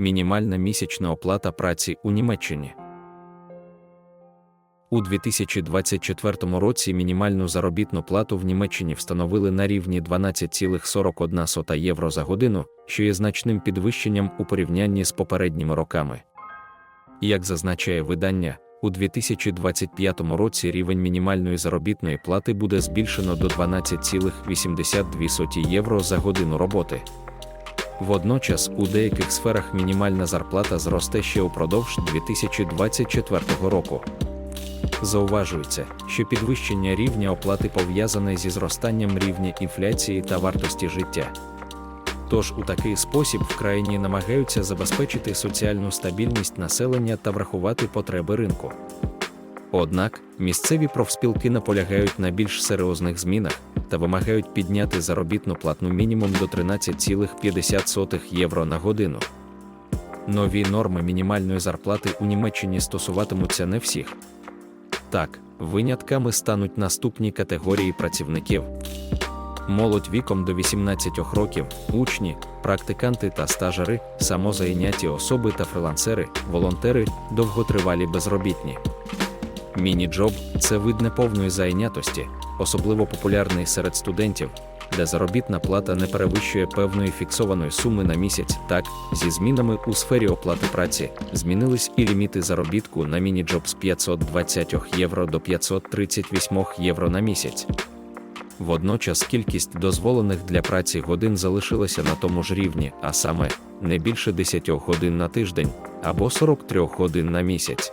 Мінімальна місячна оплата праці у Німеччині. У 2024 році мінімальну заробітну плату в Німеччині встановили на рівні 12,41 євро за годину, що є значним підвищенням у порівнянні з попередніми роками. Як зазначає видання, у 2025 році рівень мінімальної заробітної плати буде збільшено до 12,82 євро за годину роботи. Водночас у деяких сферах мінімальна зарплата зросте ще упродовж 2024 року. Зауважується, що підвищення рівня оплати пов'язане зі зростанням рівня інфляції та вартості життя. Тож у такий спосіб в країні намагаються забезпечити соціальну стабільність населення та врахувати потреби ринку. Однак місцеві профспілки наполягають на більш серйозних змінах та вимагають підняти заробітну платну мінімум до 13,50 євро на годину. Нові норми мінімальної зарплати у Німеччині стосуватимуться не всіх. Так, винятками стануть наступні категорії працівників. Молодь віком до 18 років, учні, практиканти та стажери, самозайняті особи та фрилансери, волонтери, довготривалі безробітні. Міні-джоб це вид неповної зайнятості, особливо популярний серед студентів, де заробітна плата не перевищує певної фіксованої суми на місяць. Так, зі змінами у сфері оплати праці змінились і ліміти заробітку на міні-джоб з 520 євро до 538 євро на місяць. Водночас кількість дозволених для праці годин залишилася на тому ж рівні, а саме не більше 10 годин на тиждень або 43 годин на місяць.